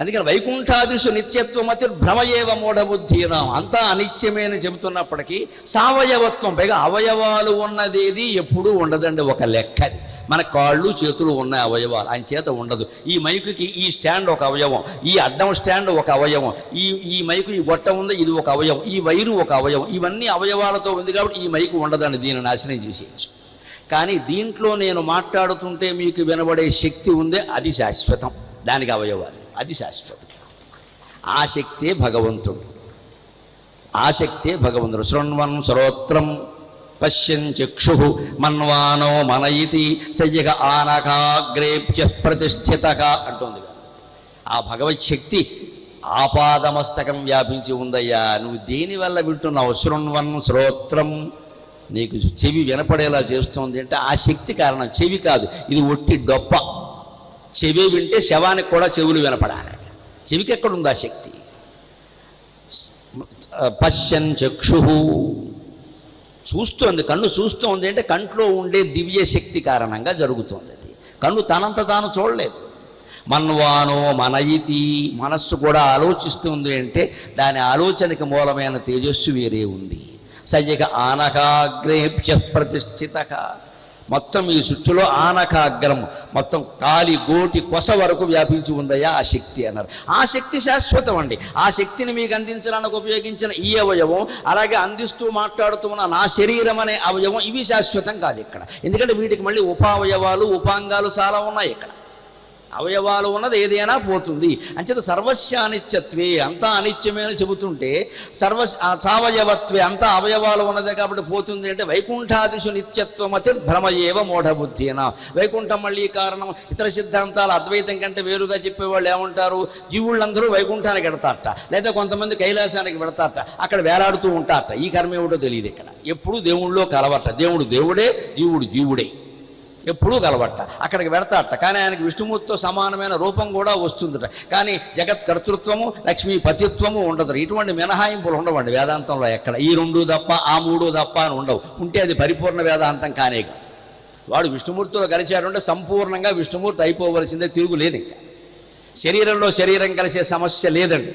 అందుకని వైకుంఠాదిషు నిత్యత్వమతి భ్రమయేవ మూఢబుద్ధీనాం. అంతా అనిత్యమే అని చెబుతున్నప్పటికీ సావయవత్వం పైగా అవయవాలు ఉన్నదేది ఎప్పుడూ ఉండదండి ఒక లెక్కది. మన కాళ్ళు చేతులు ఉన్న అవయవాలు ఆయన చేత ఉండదు. ఈ మైకుకి ఈ స్టాండ్ ఒక అవయవం ఈ అడ్డం స్టాండ్ ఒక అవయవం ఈ ఈ మైకు ఈ గొట్ట ఉంది ఇది ఒక అవయవం ఈ వైరు ఒక అవయవం ఇవన్నీ అవయవాలతో ఉంది కాబట్టి ఈ మైకు ఉండదండి దీన్ని నాశనం చేసేయచ్చు. కానీ దీంట్లో నేను మాట్లాడుతుంటే మీకు వినబడే శక్తి ఉందే అది శాశ్వతం. దానికి అవయవాలు. అది శాశ్వతం. ఆసక్తే భగవంతుడు. ఆసక్తే భగవంతుడు. శృణ్వన్ శ్రోత్రం పశ్యన్ చక్షు మన్వానో మనయితి సయ్యగ ఆనకాగ్రేభ్య ప్రతిష్ఠిత అంటుంది కదా. ఆ భగవత్ శక్తి ఆపాదమస్తకం వ్యాపించి ఉందయ్యా. నువ్వు దేనివల్ల వింటున్నావు? శృణ్వన్ శ్రోత్రం నీకు చెవి వినపడేలా చేస్తుంది అంటే ఆ శక్తి కారణం. చెవి కాదు. ఇది ఒట్టి డొప్ప. చెవి వింటే శవానికి కూడా చెవులు వినపడాలి. చెవికి ఎక్కడుందా ఆ శక్తి? పశ్యన్ చక్షు. చూస్తోంది కన్ను చూస్తోంది అంటే కంట్లో ఉండే దివ్య శక్తి కారణంగా జరుగుతుంది అది. కన్ను తనంత తాను చూడలేదు. మన్వానో మనయితి. మనస్సు కూడా ఆలోచిస్తుంది అంటే దాని ఆలోచనకి మూలమైన తేజస్సు వేరే ఉంది. సయ్యక ఆనకాగ్రేభ్య ప్రతిష్ఠిత. మొత్తం ఈ సుట్టులో ఆనకాగ్రం. మొత్తం కాలి గోటి కొస వరకు వ్యాపించి ఉందయ్యా ఆ శక్తి అన్నారు. ఆ శక్తి శాశ్వతం అండి. ఆ శక్తిని మీకు అందించడానికి ఉపయోగించిన ఈ అవయవం అలాగే అందిస్తూ మాట్లాడుతూ ఉన్న నా శరీరం అనే అవయవం ఇవి శాశ్వతం కాదు ఇక్కడ. ఎందుకంటే వీటికి మళ్ళీ ఉపావయవాలు ఉపాంగాలు చాలా ఉన్నాయి ఇక్కడ. అవయవాలు ఉన్నది ఏదైనా పోతుంది. అంచేత సర్వస్య అనిత్యత్వే అంతా అనిత్యమే అని చెబుతుంటే సర్వ ఆ సావయవత్వే అంతా అవయవాలు ఉన్నదే కాబట్టి పోతుంది అంటే వైకుంఠాదిషు నిత్యత్వమతి భ్రమయేవ మూఢబుద్ధిన. వైకుంఠం మళ్ళీ కారణం ఇతర సిద్ధాంతాలు అద్వైతం కంటే వేరుగా చెప్పేవాళ్ళు ఏమంటారు? జీవుళ్ళందరూ వైకుంఠానికి వెడతారట లేదా కొంతమంది కైలాసానికి వెడతారట అక్కడ వేలాడుతూ ఉంటారట. ఈ కర్మ ఏమిటో తెలియదు ఇక్కడ. ఎప్పుడు దేవుళ్ళో కలవట. దేవుడు దేవుడే జీవుడు జీవుడే. ఎప్పుడూ కలవట అక్కడికి వెడతాడట కానీ ఆయనకి విష్ణుమూర్తితో సమానమైన రూపం కూడా వస్తుందట. కానీ జగత్ కర్తృత్వము లక్ష్మీ పతిత్వము ఉండదు ఇటువంటి మినహాయింపులు ఉండవండి వేదాంతంలో ఎక్కడ. ఈ రెండు తప్ప ఆ మూడు తప్ప అని ఉండవు. ఉంటే అది పరిపూర్ణ వేదాంతం కానే కాదు. వాడు విష్ణుమూర్తితో కలిశాడంటే సంపూర్ణంగా విష్ణుమూర్తి అయిపోవలసిందే తిరుగులేదు ఇంకా శరీరంలో శరీరం కలిసే సమస్య లేదండి.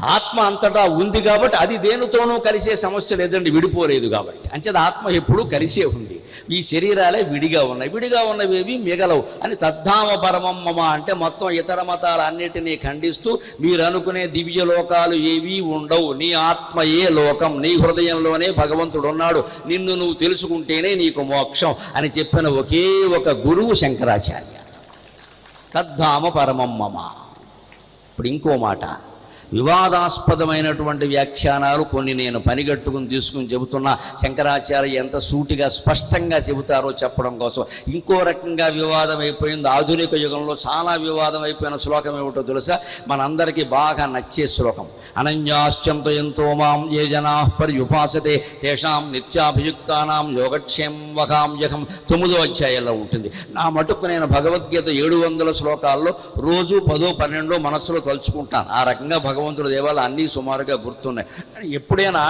ఆత్మ అంతటా ఉంది కాబట్టి అది దేనితోనూ కలిసే సమస్య లేదండి విడిపోలేదు కాబట్టి. అంచేది ఆత్మ ఎప్పుడూ కలిసే ఉంది. ఈ శరీరాలే విడిగా ఉన్నాయి. విడిగా ఉన్నవేవి మిగలవు. అని తద్ధామ పరమమ్మమ అంటే మొత్తం ఇతర మతాలన్నిటినీ ఖండిస్తూ మీరు అనుకునే దివ్య లోకాలు ఏవీ ఉండవు. నీ ఆత్మయే లోకం? నీ హృదయంలోనే భగవంతుడు ఉన్నాడు. నిన్ను నువ్వు తెలుసుకుంటేనే నీకు మోక్షం అని చెప్పిన ఒకే ఒక గురువు శంకరాచార్య. తద్ధామ పరమమ్మమ ఇప్పుడు ఇంకో మాట. వివాదాస్పదమైనటువంటి వ్యాఖ్యానాలు కొన్ని నేను పనిగట్టుకుని తీసుకుని చెబుతున్నా. శంకరాచార్య ఎంత సూటిగా స్పష్టంగా చెబుతారో చెప్పడం కోసం. ఇంకో రకంగా వివాదం అయిపోయింది. ఆధునిక యుగంలో చాలా వివాదం అయిపోయిన శ్లోకం ఏమిటో తెలుసా? మనందరికీ బాగా నచ్చే శ్లోకం. అనన్యాశ్చంత ఎంతో మాం ఏ జనా పర్యుపాసతే తేషాం నిత్యాభియుక్తానాం యోగక్షేం వకాంయకం తొమ్మిదో అధ్యాయంలో ఉంటుంది. నా మటుకు నేను భగవద్గీత ఏడు వందల శ్లోకాల్లో రోజు పదో పన్నెండో మనస్సులో తలుచుకుంటాను. ఆ రకంగా భగవంతుడి దేవాలు అన్నీ సుమారుగా గుర్తున్నాయి. కానీ ఎప్పుడైనా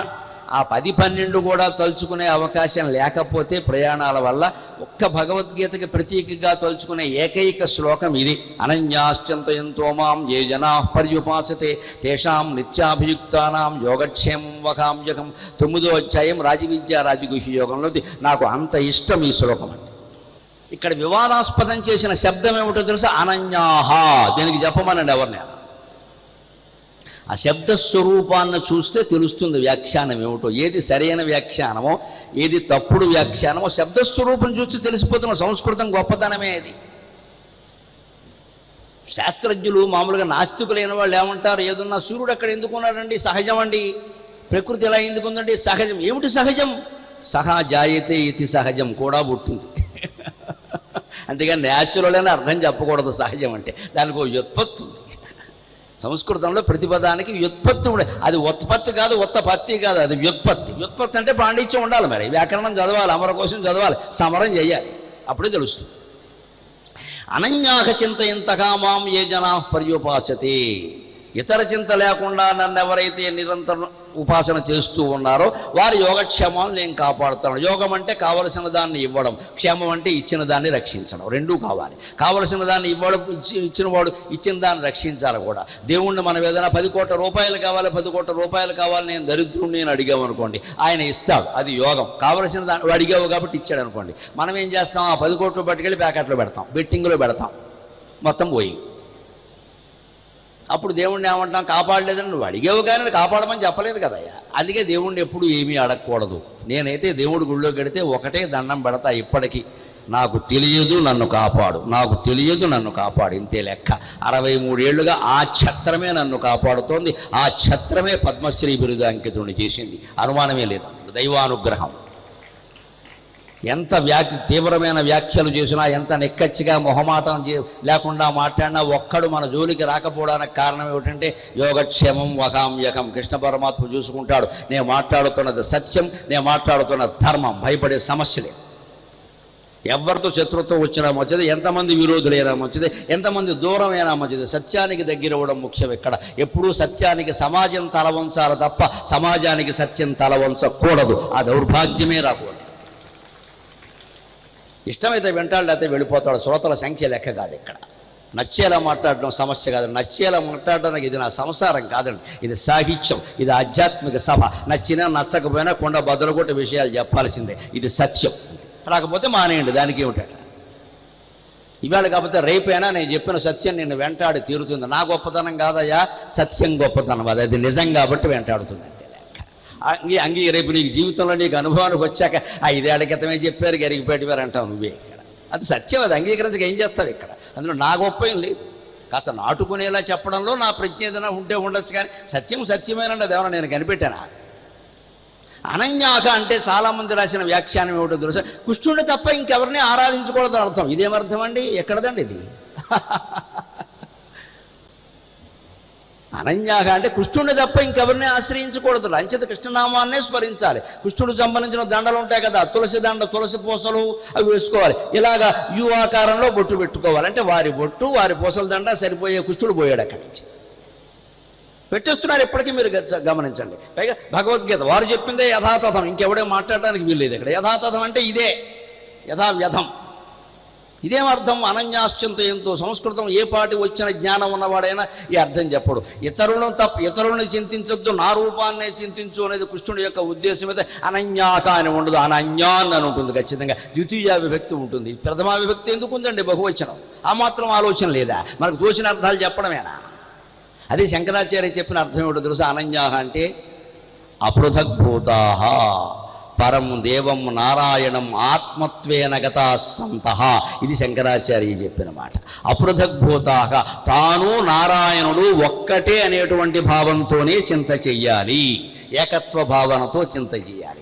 ఆ పది పన్నెండు కూడా తలుచుకునే అవకాశం లేకపోతే ప్రయాణాల వల్ల ఒక్క భగవద్గీతకి ప్రతీకగా తలుచుకునే ఏకైక శ్లోకం ఇది. అనన్యాశ్చంతయంతో మాం ఏ జనా పర్యుపాసతే తేషాం నిత్యాభియుక్తానాం యోగక్షేమం వకాంయకం తొమ్మిదో అధ్యాయం రాజవిద్యా రాజగుహ్య యోగంలో నాకు అంత ఇష్టం ఈ శ్లోకం అండి ఇక్కడ వివాదాస్పదం చేసిన శబ్దం ఏమిటో తెలుసా? అనన్యాహ. దీనికి చెప్పమనండి ఎవరినైనా. ఆ శబ్ద స్వరూపాన్ని చూస్తే తెలుస్తుంది వ్యాఖ్యానం ఏమిటో. ఏది సరైన వ్యాఖ్యానమో ఏది తప్పుడు వ్యాఖ్యానమో శబ్దస్వరూపం చూస్తే తెలిసిపోతున్న సంస్కృతం గొప్పతనమే అది. శాస్త్రజ్ఞులు మామూలుగా నాస్తికులైన వాళ్ళు ఏమంటారు? ఏదన్నా సూర్యుడు అక్కడ ఎందుకున్నాడండి సహజం అండి. ప్రకృతి ఎలా ఎందుకుందండి సహజం. ఏమిటి సహజం? సహా జాయతే ఇది సహజం కూడా పుట్టింది. అంతేగాని న్యాచురల్ అని అర్థం చెప్పకూడదు సహజం అంటే. దానికి ఒక వ్యుత్పత్తి సంస్కృతంలో ప్రతిపదానికి వ్యుత్పత్తి ఉండే అది ఉత్పత్తి కాదు ఉత్తపత్తి కాదు అది వ్యుత్పత్తి. వ్యుత్పత్తి అంటే పాండిత్యం ఉండాలి మరి. వ్యాకరణం చదవాలి అమర కోసం చదవాలి సమరం చేయాలి. అప్పుడే తెలుస్తుంది. అనన్యాక చింత ఇంతగా మాం ఏ జనా పర్యుపాసతే ఇతర చింత లేకుండా నన్ను ఎవరైతే నిరంతరం ఉపాసన చేస్తూ ఉన్నారో వారి యోగక్షేమాలు నేను కాపాడుతాను యోగం అంటే కావలసిన దాన్ని ఇవ్వడం క్షేమం అంటే ఇచ్చిన దాన్ని రక్షించడం. రెండూ కావాలి. కావలసిన దాన్ని ఇవ్వడం ఇచ్చినవాడు ఇచ్చిన వాడు ఇచ్చిన దాన్ని రక్షించాలి కూడా. దేవుణ్ణి మనం ఏదైనా పది కోట్ల రూపాయలు కావాలి పది కోట్ల రూపాయలు కావాలి నేను దరిద్రుడు నేను అడిగామనుకోండి ఆయన ఇస్తాడు. అది యోగం. కావలసిన దాన్ని అడిగావు కాబట్టి ఇచ్చాడు అనుకోండి. మనం ఏం చేస్తాం? ఆ పది కోట్లు పట్టుకెళ్ళి ప్యాకెట్లో పెడతాం బెట్టింగ్లో పెడతాం. మొత్తం పోయి. అప్పుడు దేవుణ్ణి ఏమంటాం? కాపాడలేదని నువ్వు అడిగేవు కానీ కాపాడమని చెప్పలేదు కదయ్యా అందుకే దేవుణ్ణి ఎప్పుడు ఏమీ అడగకూడదు. నేనైతే దేవుడి గుళ్ళో గడితే ఒకటే దండం పెడతా ఇప్పటికీ. నాకు తెలియదు నన్ను కాపాడు. నాకు తెలియదు నన్ను కాపాడు. ఇంతే లెక్క. అరవై మూడేళ్ళుగా ఆ ఛత్రమే నన్ను కాపాడుతోంది. ఆ ఛత్రమే పద్మశ్రీ బిరుద అంకితుడిని చేసింది. అనుమానమే లేదు. దైవానుగ్రహం. ఎంత వ్యాక్ తీవ్రమైన వ్యాఖ్యలు చేసినా ఎంత నిక్కచ్చిగా మొహమాటం చే లేకుండా మాట్లాడినా ఒక్కడు మన జోలికి రాకపోవడానికి కారణం ఏమిటంటే యోగక్షేమం వకామ్యకం కృష్ణ పరమాత్మ చూసుకుంటాడు. నేను మాట్లాడుతున్నది సత్యం నేను మాట్లాడుతున్న ధర్మం. భయపడే సమస్యలే ఎవరితో శత్రుత్వం వచ్చినా మంచిది ఎంతమంది విరోధులైనా మంచిది ఎంతమంది దూరమైనా మంచిది. సత్యానికి దగ్గర అవ్వడం ముఖ్యం ఇక్కడ. ఎప్పుడూ సత్యానికి సమాజం తలవంచాలి తప్ప సమాజానికి సత్యం తలవంచకూడదు ఆ దౌర్భాగ్యమే రాకూడదు. ఇష్టమైతే వింటాడు లేకపోతే వెళ్ళిపోతాడు. శ్రోతల సంఖ్య లెక్క కాదు ఇక్కడ. నచ్చేలా మాట్లాడడం సమస్య కాదు. నచ్చేలా మాట్లాడడానికి ఇది నా సంసారం కాదండి. ఇది సాహిత్యం ఇది ఆధ్యాత్మిక సభ. నచ్చినా నచ్చకపోయినా కొండ బదులగొట్ట విషయాలు చెప్పాల్సిందే. ఇది సత్యం. రాకపోతే మానేయండి దానికి ఏమిటాడు ఇవాళ కాకపోతే రేపైనా నేను చెప్పిన సత్యం నిన్ను వెంటాడి తీరుతుంది. నా గొప్పతనం కాదయ్యా సత్యం గొప్పతనం అది అది నిజం కాబట్టి వెంటాడుతుంది అంతే. అంగీ అంగీ రేపు నీకు జీవితంలో నీకు అనుభవానికి వచ్చాక ఐదేళ్ళ క్రితమే చెప్పారు గరిగిపెట్టివారు అంటావు నువ్వే ఇక్కడ. అది సత్యం అది అంగీకరించక ఏం చేస్తావు ఇక్కడ? అందులో నా గొప్ప ఏం లేదు. కాస్త నాటుకునేలా చెప్పడంలో నా ప్రజ్ఞ ఏదైనా ఉంటే ఉండొచ్చు కానీ సత్యం సత్యమేనండి అదేమన్నా నేను కనిపెట్టానా? అనన్యాక అంటే చాలామంది రాసిన వ్యాఖ్యానం ఏమిటో తెలుసు? కృష్ణుడు తప్ప ఇంకెవరిని ఆరాధించకూడదు అర్థం. ఇదేమర్థం అండి? ఎక్కడదండి ఇది? అనన్యాక అంటే కృష్ణుడిని తప్ప ఇంకెవరిని ఆశ్రయించకూడదు. అంచేత కృష్ణనామాన్నే స్మరించాలి. కృష్ణుడికి సంబంధించిన దండలు ఉంటాయి కదా తులసి దండ తులసి పూసలు అవి వేసుకోవాలి. ఇలాగా యు ఆకారంలో బొట్టు పెట్టుకోవాలి. అంటే వారి బొట్టు వారి పూసల దండ సరిపోయే కృష్ణుడు పోయాడు అక్కడి నుంచి. పెట్టేస్తున్నారు ఇప్పటికీ మీరు గ- గమనించండి. పైగా భగవద్గీత వారు చెప్పిందే యథాతథం. ఇంకెవడే మాట్లాడడానికి వీల్లేదు ఇక్కడ. యథాతథం అంటే ఇదే. యథావ్యథం. ఇదేమర్థం అనన్యాశ్చింతయంతో సంస్కృతం. ఏ పాటి వచ్చిన జ్ఞానం ఉన్నవాడైనా ఈ అర్థం చెప్పడు. ఇతరులను తప్ప ఇతరులను చింతించొద్దు. నా రూపాన్నే చింతించు అనేది కృష్ణుడి యొక్క ఉద్దేశం అయితే అనన్యాక అని ఉండదు. అనన్యాన్ అని ఉంటుంది ఖచ్చితంగా. ద్వితీయ విభక్తి ఉంటుంది. ప్రథమా విభక్తి ఎందుకు ఉందండి? బహువచనం. ఆ మాత్రం ఆలోచన లేదా? మనకు తోచిన అర్థాలు చెప్పడమేనా? అదే శంకరాచార్య చెప్పిన అర్థం ఏమిటో తెలుసు? అనన్యాహ అంటే అపృథగ్భూతాహ. పరం దేవం నారాయణం ఆత్మత్వేన గత సంత. ఇది శంకరాచార్య చెప్పిన మాట. అపృథగ్భూతాహ తాను నారాయణుడు ఒక్కటే అనేటువంటి భావంతోనే చింత చెయ్యాలి. ఏకత్వ భావనతో చింత చెయ్యాలి.